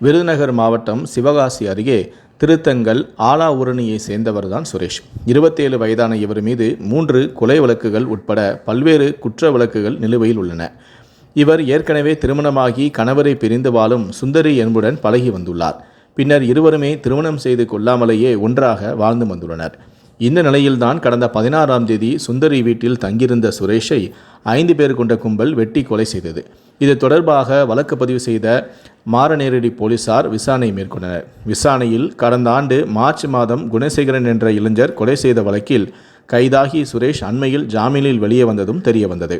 விருதுநகர் மாவட்டம் சிவகாசி அருகே திருத்தங்கல் உரணியை சேர்ந்தவர்தான் சுரேஷ். இருபத்தேழு வயதான இவர் மீது மூன்று கொலை வழக்குகள் உட்பட பல்வேறு குற்ற வழக்குகள் நிலுவையில் உள்ளன. இவர் ஏற்கனவே திருமணமாகி கணவரை பிரிந்து வாழும் சுந்தரி என்புடன் பழகி வந்துள்ளார். பின்னர் இருவருமே திருமணம் செய்து கொள்ளாமலேயே ஒன்றாக வாழ்ந்து வந்துள்ளனர். இந்த நிலையில்தான் கடந்த பதினாறாம் தேதி சுந்தரி வீட்டில் தங்கியிருந்த சுரேஷை ஐந்து பேர் கொண்ட கும்பல் வெட்டி கொலை செய்தது. இது தொடர்பாக வழக்கு பதிவு செய்த மாரநேரடி போலீசார் விசாரணை மேற்கொண்டனர். விசாரணையில் கடந்த ஆண்டு மார்ச் மாதம் குணசேகரன் என்ற இளைஞர் கொலை செய்த வழக்கில் கைதாகி சுரேஷ் அண்மையில் ஜாமீனில் வெளியே வந்ததும் தெரியவந்தது.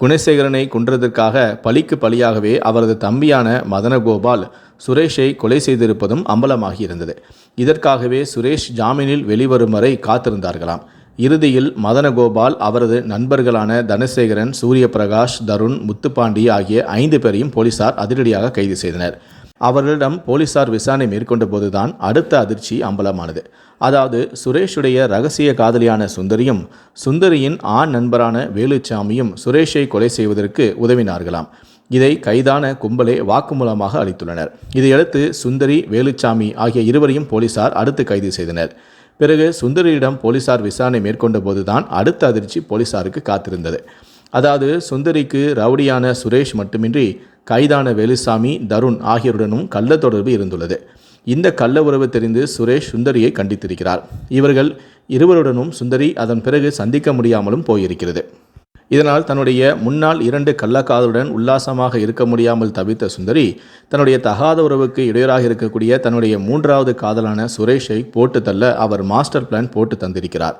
குணசேகரனை கொன்றதற்காக பழிக்கு பழியாகவே அவரது தம்பியான மதனகோபால் சுரேஷை கொலை செய்திருப்பதும் அம்பலமாகியிருந்தது. இதற்காகவே சுரேஷ் ஜாமீனில் வெளிவரும் வரை காத்திருந்தார்களாம். இறுதியில் மதனகோபால் அவரது நண்பர்களான தனசேகரன் சூரியபிரகாஷ் தருண் முத்துப்பாண்டி ஆகிய ஐந்து பேரையும் போலீசார் அதிரடியாக கைது செய்தனர். அவர்களிடம் போலீசார் விசாரணை மேற்கொண்ட போதுதான் அடுத்த அதிர்ச்சி அம்பலமானது. அதாவது சுரேஷுடைய ரகசிய காதலியான சுந்தரியும் சுந்தரியின் ஆண் நண்பரான வேலுச்சாமியும் சுரேஷை கொலை செய்வதற்கு உதவினார்களாம். இதை கைதான கும்பலே வாக்குமூலமாக அளித்துள்ளனர். இதையடுத்து சுந்தரி வேலுச்சாமி ஆகிய இருவரையும் போலீசார் அடுத்து கைது செய்தனர். பிறகு சுந்தரியிடம் போலீசார் விசாரணை மேற்கொண்ட போதுதான் அடுத்த அதிர்ச்சி போலீசாருக்கு காத்திருந்தது. அதாவது சுந்தரிக்கு ரவுடியான சுரேஷ் மட்டுமின்றி கைதான வேலுசாமி தருண் ஆகியோருடனும் கள்ள தொடர்பு இருந்துள்ளது. இந்த கள்ள உறவு தெரிந்து சுரேஷ் சுந்தரியை கண்டித்திருக்கிறார். இவர்கள் இருவருடனும் சுந்தரி அதன் பிறகு சந்திக்க முடியாமலும் போயிருக்கிறது. இதனால் தன்னுடைய முன்னாள் இரண்டு கள்ளக்காதலுடன் உல்லாசமாக இருக்க முடியாமல் தவித்த சுந்தரி தன்னுடைய தகாத உறவுக்கு இடையூறாக இருக்கக்கூடிய தன்னுடைய மூன்றாவது காதலான சுரேஷை போட்டு தள்ள அவர் மாஸ்டர் பிளான் போட்டு தந்திருக்கிறார்.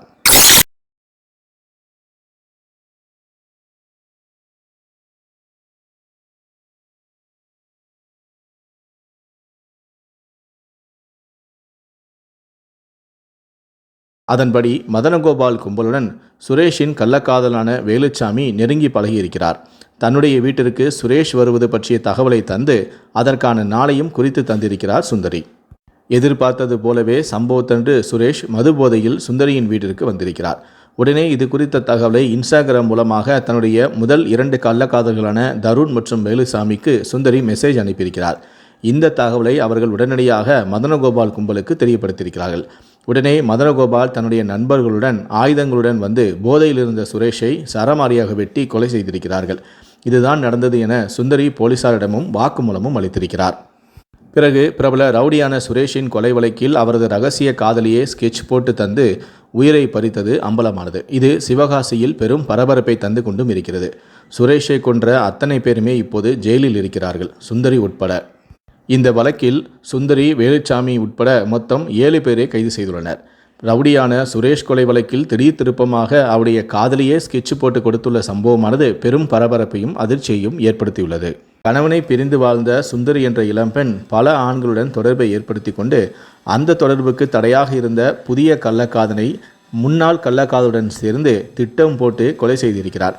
அதன்படி மதனகோபால் கும்பலுடன் சுரேஷின் கள்ளக்காதலான வேலுச்சாமி நெருங்கி பழகியிருக்கிறார். தன்னுடைய வீட்டிற்கு சுரேஷ் வருவது பற்றிய தகவலை தந்து அதற்கான நாளையும் குறித்து தந்திருக்கிறார் சுந்தரி. எதிர்பார்த்தது போலவே சம்பவத்தன்று சுரேஷ் மது போதையில் சுந்தரியின் வீட்டிற்கு வந்திருக்கிறார். உடனே இது குறித்த தகவலை இன்ஸ்டாகிராம் மூலமாக தன்னுடைய முதல் இரண்டு கள்ளக்காதல்களான தருண் மற்றும் வேலுசாமிக்கு சுந்தரி மெசேஜ் அனுப்பியிருக்கிறார். இந்த தகவலை அவர்கள் உடனடியாக மதனகோபால் கும்பலுக்கு தெரியப்படுத்தியிருக்கிறார்கள். உடனே மதனகோபால் தன்னுடைய நண்பர்களுடன் ஆயுதங்களுடன் வந்து போதையில் இருந்த சுரேஷை சரமாரியாக வெட்டி கொலை செய்திருக்கிறார்கள். இதுதான் நடந்தது என சுந்தரி போலீசாரிடமும் வாக்குமூலமும் அளித்திருக்கிறார். பிறகு பிரபல ரவுடியான சுரேஷின் கொலை வழக்கில் அவரது ரகசிய காதலியே ஸ்கெட்ச் போட்டு தந்து உயிரை பறித்தது அம்பலமானது. இது சிவகாசியில் பெரும் பரபரப்பை தந்து கொண்டும் இருக்கிறது. சுரேஷை கொன்ற அத்தனை பேருமே இப்போது ஜெயிலில் இருக்கிறார்கள். சுந்தரி உட்பட. இந்த வழக்கில் சுந்தரி வேலுச்சாமி உட்பட மொத்தம் ஏழு பேரை கைது செய்துள்ளனர். ரவுடியான சுரேஷ் கொலை வழக்கில் திடீர் திருப்பமாக அவருடைய காதலியே ஸ்கெட்ச் போட்டு கொடுத்துள்ள சம்பவமானது பெரும் பரபரப்பையும் அதிர்ச்சியையும் ஏற்படுத்தியுள்ளது. கணவனை பிரிந்து வாழ்ந்த சுந்தரி என்ற இளம்பெண் பல ஆண்களுடன் தொடர்பை ஏற்படுத்தி கொண்டு அந்த தொடர்புக்கு தடையாக இருந்த புதிய கள்ளக்காதனை முன்னாள் கள்ளக்காதலுடன் சேர்ந்து திட்டம் போட்டு கொலை செய்திருக்கிறார்.